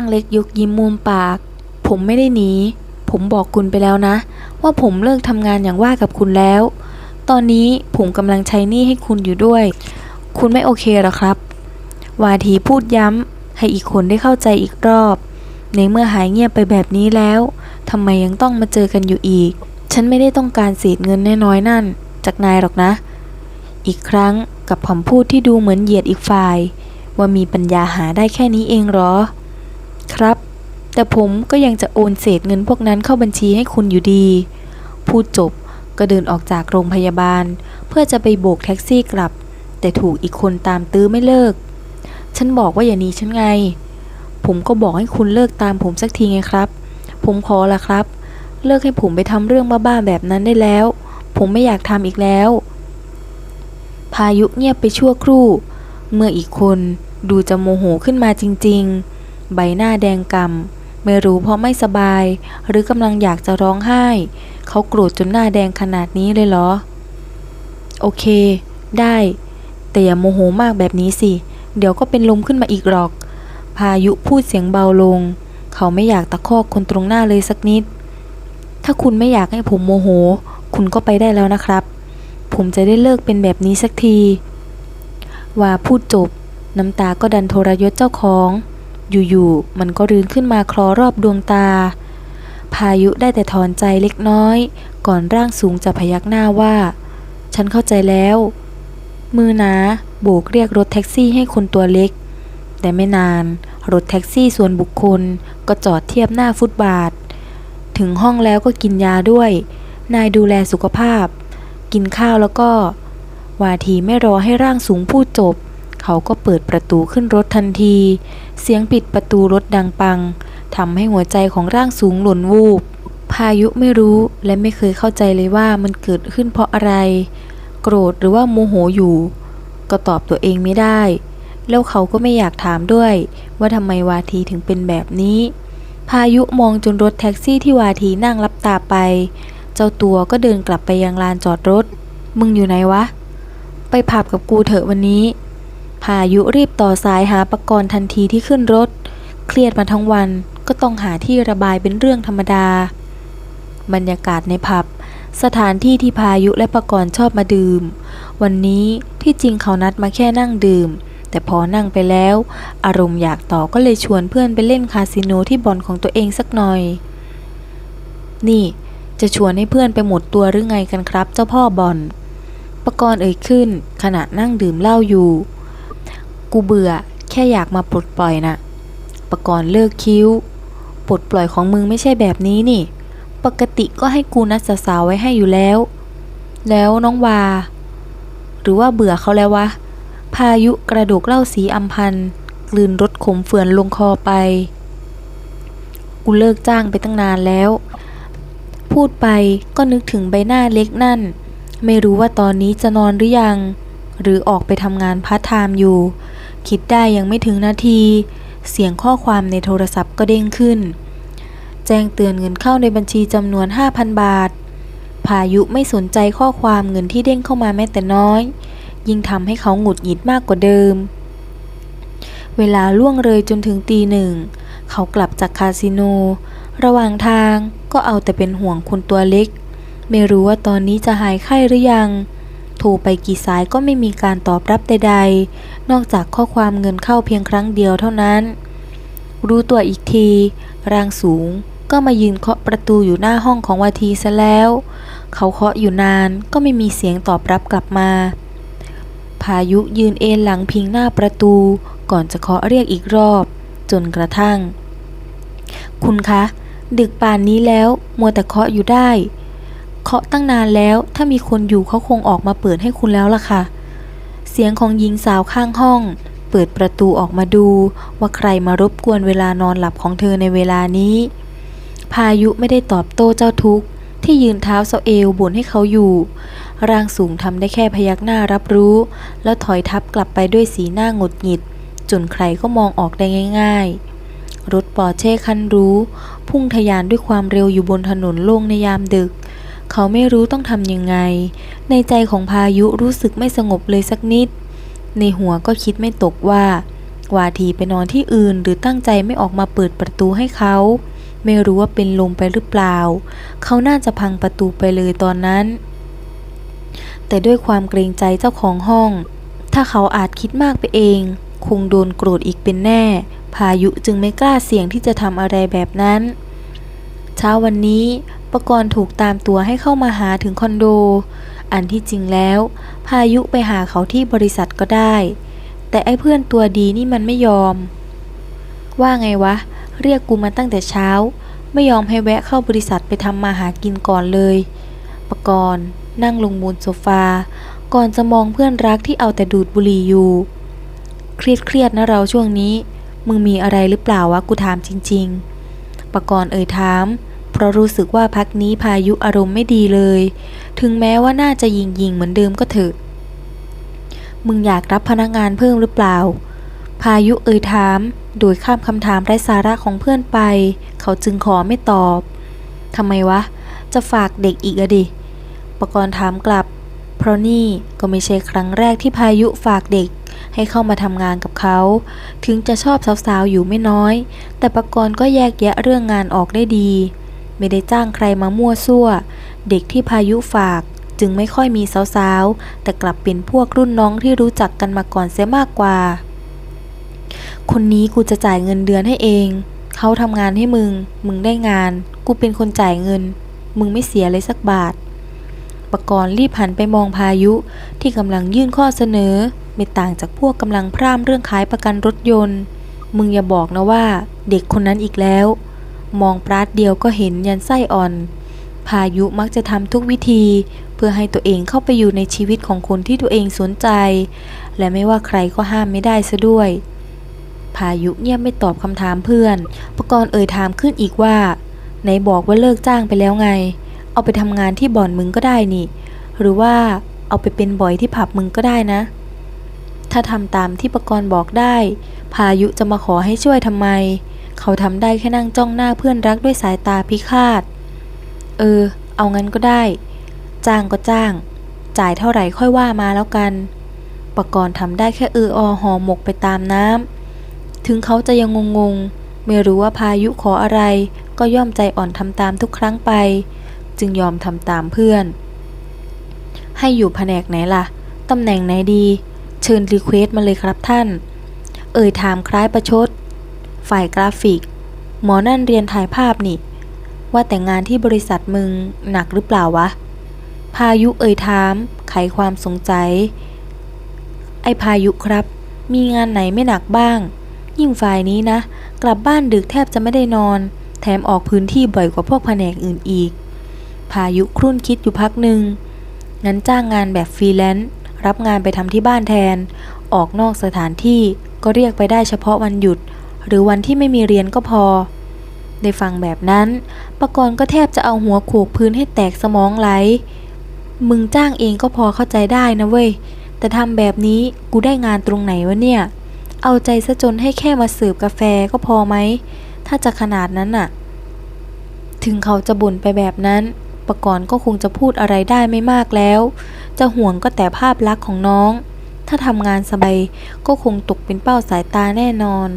างเล็กยกยิ้มมุมปาก ผมไม่ได้หนี ผมบอกคุณไปแล้วนะ ว่าผมเลิกทำงานอย่างว่ากับคุณแล้ว ตอนนี้ผมกำลังใช้หนี้ให้คุณอยู่ด้วย คุณไม่โอเคหรอครับ วาทีพูดย้ำให้อีกคนได้เข้าใจอีกรอบ ในเมื่อหายเงียบไปแบบนี้แล้วทำไมยังต้องมาเจอกันอยู่อีก ฉันไม่ได้ต้องการเศษเงินน้อยๆนั่น จากนายหรอกนะ อีกครั้งกับคำพูดที่ดูเหมือนเหยียดอีกฝ่าย ว่ามีปัญญาหาได้แค่นี้เองเหรอ ครับ แต่ผมก็ยังจะโอนเศษเงินพวกนั้นเข้าบัญชีให้คุณอยู่ดี พูดจบก็เดินออกจากโรงพยาบาล เพื่อจะไปโบกแท็กซี่กลับ แต่ถูกอีกคนตามตื้อไม่เลิก ฉันบอกว่าอย่าหนีฉันไง ผมก็บอกให้คุณเลิกตามผมสักทีไงครับ ผมขอละครับ เลิกให้ผมไปทำเรื่องบ้าๆแบบนั้นได้แล้ว ผมไม่อยากทำอีกแล้ว พายุเงียบไปชั่วครู่ เมื่ออีกคนดูจะโมโหขึ้นมาจริง ๆ ใบหน้าแดงกำ่ำไม่รู้เพราะไม่สบาย หรือกำลังอยากจะร้องไห้ เขาโกรธจนหน้าแดงขนาดนี้เลยเหรอ โอเค ได้ แต่อย่าโมโหมากแบบนี้สิ เดี๋ยวก็เป็นลมขึ้นมาอีกหรอก พายุพูดเสียงเบาลง เขาไม่อยากตะคอกคนตรงหน้าเลยสักนิด ถ้าคุณไม่อยากให้ผมโมโห คุณก็ไปได้แล้วนะครับ ผมจะได้เลิกเป็นแบบนี้สักที ว่าพูดจบ น้ำตาก็ดันโทรยศเจ้าของ อยู่ๆมันก็รืนขึ้นมาคลอรอบดวงตา พายุได้แต่ถอนใจเล็กน้อย ก่อนร่างสูงจะพยักหน้าว่า ฉันเข้าใจแล้ว มือหนาโบกเรียกรถแท็กซี่ให้คนตัวเล็ก แต่ไม่นาน รถแท็กซี่ส่วนบุคคลก็จอดเทียบหน้าฟุตบาท ถึงห้องแล้วก็กินยาด้วย นายดูแลสุขภาพ กินข้าวแล้วก็ วาทีไม่รอให้ร่างสูงพูดจบ เขาก็เปิดประตูขึ้นรถทันที เสียงปิดประตูรถดังปังทำให้หัวใจของร่างสูงหล่นวูบ พายุไม่รู้และไม่เคยเข้าใจเลยว่ามันเกิดขึ้นเพราะอะไร โกรธหรือว่าโมโหอยู่ ก็ตอบตัวเองไม่ได้ แล้วเขาก็ไม่อยากถามด้วย ว่าทำไมวาทีถึงเป็นแบบนี้ พายุมองจนรถแท็กซี่ที่วาทีนั่งรับตาไป เจ้าตัวก็เดินกลับไปยังลานจอดรถ มึงอยู่ไหนวะ ไปผับกับกูเถอะวันนี้ พายุรีบต่อสายหาปกรณ์ทันทีที่ขึ้นรถ เครียดมาทั้งวันก็ต้องหาที่ระบายเป็นเรื่องธรรมดา บรรยากาศในผับ สถานที่ที่พายุและปกรณ์ชอบมาดื่ม วันนี้ที่จริงเขานัดมาแค่นั่งดื่ม แต่พอนั่งไปแล้ว อารมณ์อยากต่อก็เลยชวนเพื่อนไปเล่นคาสิโนที่บ่อนของตัวเองสักหน่อย นี่จะชวนให้เพื่อนไปหมดตัวหรือไงกันครับ เจ้าพ่อบอลปรกรณ์เอ่ยขึ้น ขณะนั่งดื่มเหล้าอยู่ กูเบื่อ แค่อยากมาปลดปล่อยนะ่ะปกรณ์เลิกคิ้ว ปลดปล่อยของมึงไม่ใช่แบบนี้นี่ ปกติก็ให้กูนัดสาวไว้ให้อยู่แล้ว แล้วน้องวา หรือว่าเบื่อเขาแล้ววะ พายุกระดูกเล้าสีอัมพันกลืนรสขมเฟือนลงคอไป กูเลิกจ้างไปตั้งนานแล้ว พูดไปก็นึกถึงใบหน้าเล็กนั่น ไม่รู้ว่าตอนนี้จะนอนหรือยัง หรือออกไปทำงานพาร์ทไทม์อยู่ คิดได้ยังไม่ถึงนาที เสียงข้อความในโทรศัพท์ก็เด้งขึ้น แจ้งเตือนเงินเข้าในบัญชีจำนวน 5,000 บาท พายุไม่สนใจข้อความเงินที่เด้งเข้ามาแม้แต่น้อย ยิ่งทำให้เขาหงุดหงิดมากกว่าเดิม เวลาล่วงเลยจนถึงตีหนึ่ง เขากลับจากคาสิโน ระหว่างทางก็เอาแต่เป็นห่วงคนตัวเล็ก ไม่รู้ว่าตอนนี้จะหายไข้หรือยัง โทรไปกี่สายก็ไม่มีการตอบรับใดๆ นอกจากข้อความเงินเข้าเพียงครั้งเดียวเท่านั้น รู้ตัวอีกที ร่างสูงก็มายืนเคาะประตูอยู่หน้าห้องของวาทีซะแล้ว เขาเคาะอยู่นานก็ไม่มีเสียงตอบรับกลับมา พายุยืนเอนหลังพิงหน้าประตู ก่อนจะเคาะเรียกอีกรอบ จนกระทั่ง คุณคะ ดึกป่านนี้แล้ว มัวแต่เคาะอยู่ได้ เคาะตั้งนานแล้ว ถ้ามีคนอยู่เขาคงออกมาเปิดให้คุณแล้วล่ะค่ะ เสียงของหญิงสาวข้างห้อง เปิดประตูออกมาดู ว่าใครมารบกวนเวลานอนหลับของเธอในเวลานี้ พายุไม่ได้ตอบโต้เจ้าทุกข์ที่ยืนเท้าเสาเอวบ่นให้เขาอยู่ ร่างสูงทำได้แค่พยักหน้ารับรู้ แล้วถอยทับกลับไปด้วยสีหน้าหงุดหงิด จนใครก็มองออกได้ง่าย ๆ รถปอร์เช่คันรู้ พุ่งทะยานด้วยความเร็วอยู่บนถนนโล่งในยามดึก เขาไม่รู้ต้องทำยังไง ในใจของพายุรู้สึกไม่สงบเลยสักนิด ในหัวก็คิดไม่ตกว่า วาทีไปนอนที่อื่นหรือตั้งใจไม่ออกมาเปิดประตูให้เขา ไม่รู้ว่าเป็นลมไปหรือเปล่า เขาน่าจะพังประตูไปเลยตอนนั้น แต่ด้วยความเกรงใจเจ้าของห้อง ถ้าเขาอาจคิดมากไปเอง คงโดนโกรธอีกเป็นแน่ พายุจึงไม่กล้าเสี่ยงที่จะทำอะไรแบบนั้น เช้าวันนี้ ประกรณ์ถูกตามตัวให้เข้ามาหาถึงคอนโด อันที่จริงแล้ว พายุไปหาเขาที่บริษัทก็ได้ แต่ไอ้เพื่อนตัวดีนี่มันไม่ยอม ว่าไงวะ เรียกกูมาตั้งแต่เช้า ไม่ยอมให้แวะเข้าบริษัทไปทำมาหากินก่อนเลยปกรณ์นั่งลงบนโซฟา ก่อนจะมองเพื่อนรักที่เอาแต่ดูดบุหรี่อยู่ เครียดเครียดๆนะเราช่วงนี้ มึงมีอะไรหรือเปล่าวะกูถามจริง ๆปกรณ์เอ่ยถาม เพราะรู้สึกว่าพักนี้พายุอารมณ์ไม่ดีเลย ถึงแม้ว่าน่าจะยิงยิงเหมือนเดิมก็เถอะ มึงอยากรับพนักงานเพิ่มหรือเปล่า พายุเอ่ยถาม โดยข้ามคำถามไร้สาระของเพื่อนไป เขาจึงขอไม่ตอบทำไมวะ จะฝากเด็กอีกอะดิปกรณ์ถามกลับ เพราะนี่ก็ไม่ใช่ครั้งแรกที่พายุฝากเด็กให้เข้ามาทำงานกับเขา ถึงจะชอบสาวๆอยู่ไม่น้อย แต่ปกรณ์ก็แยกแยะเรื่องงานออกได้ดี ไม่ได้จ้างใครมามั่วซั่ว เด็กที่พายุฝากจึงไม่ค่อยมีสาวๆ แต่กลับเป็นพวกรุ่นน้องที่รู้จักกันมาก่อนเสียมากกว่า คนนี้กูจะจ่ายเงินเดือนให้เอง เขาทำงานให้มึง มึงได้งาน กูเป็นคนจ่ายเงิน มึงไม่เสียเลยสักบาทปกรณ์รีบหันไปมองพายุที่กำลังยื่นข้อเสนอ ไม่ต่างจากพวกกำลังพร่ำเรื่องขายประกันรถยนต์ มึงอย่าบอกนะว่า เด็กคนนั้นอีกแล้ว มองปราดเดียวก็เห็นยันไส้อ่อน พายุมักจะทำทุกวิธี เพื่อให้ตัวเองเข้าไปอยู่ในชีวิตของคนที่ตัวเองสนใจ และไม่ว่าใครก็ห้ามไม่ได้ซะด้วย พายุเงียบไม่ตอบคำถามเพื่อน ประกรณ์เอ่ยถามขึ้นอีกว่าไหนบอกว่าเลิกจ้างไปแล้วไง เอาไปทำงานที่บ่อนมึงก็ได้นี่ หรือว่าเอาไปเป็นบ่อยที่ผับมึงก็ได้นะ ถ้าทำตามที่ประกรณ์บอกได้ พายุจะมาขอให้ช่วยทำไม เขาทำได้แค่นั่งจ้องหน้าเพื่อนรักด้วยสายตาพิฆาต เออ เอางั้นก็ได้ จ้างก็จ้าง จ่ายเท่าไหร่ค่อยว่ามาแล้วกันประกรณ์ทำได้แค่เอออหอหมกไปตามน้ำถึงเขาจะยังงงๆ ไม่รู้ว่าพายุขออะไร ก็ย่อมใจอ่อนทำตามทุกครั้งไป จึงยอมทำตามเพื่อน ให้อยู่แผนกไหนล่ะตำแหน่งไหนดี เชิญรีเควสต์มาเลยครับท่าน เอ่ยถามคล้ายประชด ฝ่ายกราฟิก หมอนั่นเรียนถ่ายภาพนี่ ว่าแต่งานที่บริษัทมึงหนักหรือเปล่าวะ พายุเอ่ยถาม ไขความสงสัย ไอพายุครับ มีงานไหนไม่หนักบ้าง ยิ่งฝ่ายนี้นะ กลับบ้านดึกแทบจะไม่ได้นอน แถมออกพื้นที่บ่อยกว่าพวกแผนกอื่นอีก พายุครุ่นคิดอยู่พักหนึ่งงั้นจ้างงานแบบฟรีแลนซ์รับงานไปทำที่บ้านแทน ออกนอกสถานที่ก็เรียกไปได้เฉพาะวันหยุด หรือวันที่ไม่มีเรียนก็พอ ได้ฟังแบบนั้นประกรณ์ก็แทบจะเอาหัวโขกพื้นให้แตกสมองไหล มึงจ้างเองก็พอเข้าใจได้นะเว้ย แต่ทำแบบนี้กูได้งานตรงไหนวะเนี่ย เอาใจซะจนให้แค่มาเสิร์ฟกาแฟก็พอไหม ถ้าจะขนาดนั้นน่ะ ถึงเขาจะบ่นไปแบบนั้นประกรณ์ก็คงจะพูดอะไรได้ไม่มากแล้ว จะห่วงก็แต่ภาพลักษณ์ของน้องถ้าทำงานสบายก็คงตกเป็นเป้าสายตาแน่นอน